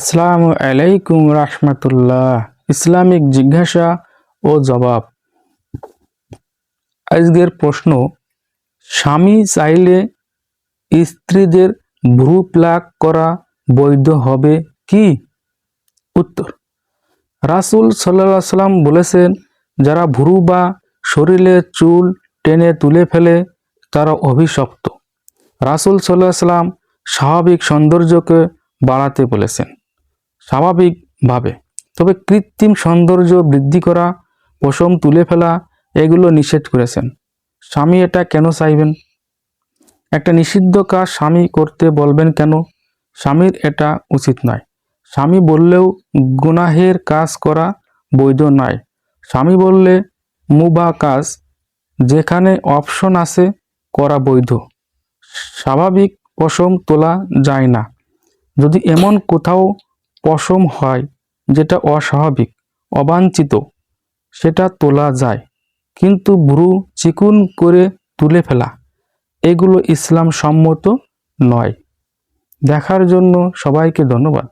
আসসালামু আলাইকুম রাহমাতুল্লাহ। ইসলামিক জিজ্ঞাসা ও জবাব। আজকের প্রশ্ন, স্বামী চাইলে স্ত্রীদের ভ্রু প্লাক করা বৈধ হবে কি? উত্তর, রাসূল সাল্লা সাল্লাম বলেছেন, যারা ভ্রু বা শরীরে চুল টেনে তুলে ফেলে, তারা অভিশপ্ত। রাসূল সাল্লাহ সাল্লাম স্বাভাবিক সৌন্দর্যকে বাড়াতে বলেছেন। স্বাভাবিকভাবে। তবে কৃত্রিম সৌন্দর্য বৃদ্ধি করা, পশম তুলে ফেলা, এগুলো নিষেধ করেছেন। স্বামী এটা কেন চাইবেন? একটা নিষিদ্ধ কাজ স্বামী করতে বলবেন কেন? স্বামীর এটা উচিত নয়। স্বামী বললেও গুনাহের কাজ করা বৈধ নয়। স্বামী বললে মুবা কাজ, যেখানে অপশন আছে, করা বৈধ। স্বাভাবিক পশম তোলা যায় না। যদি এমন কোথাও পশম হয়, যেটা অস্বাভাবিক, অবাঞ্ছিত, সেটা তোলা যায়। কিন্তু ভ্রু চিকুন করে তুলে ফেলা, এগুলো ইসলাম সম্মত নয়। দেখার জন্য সবাইকে ধন্যবাদ।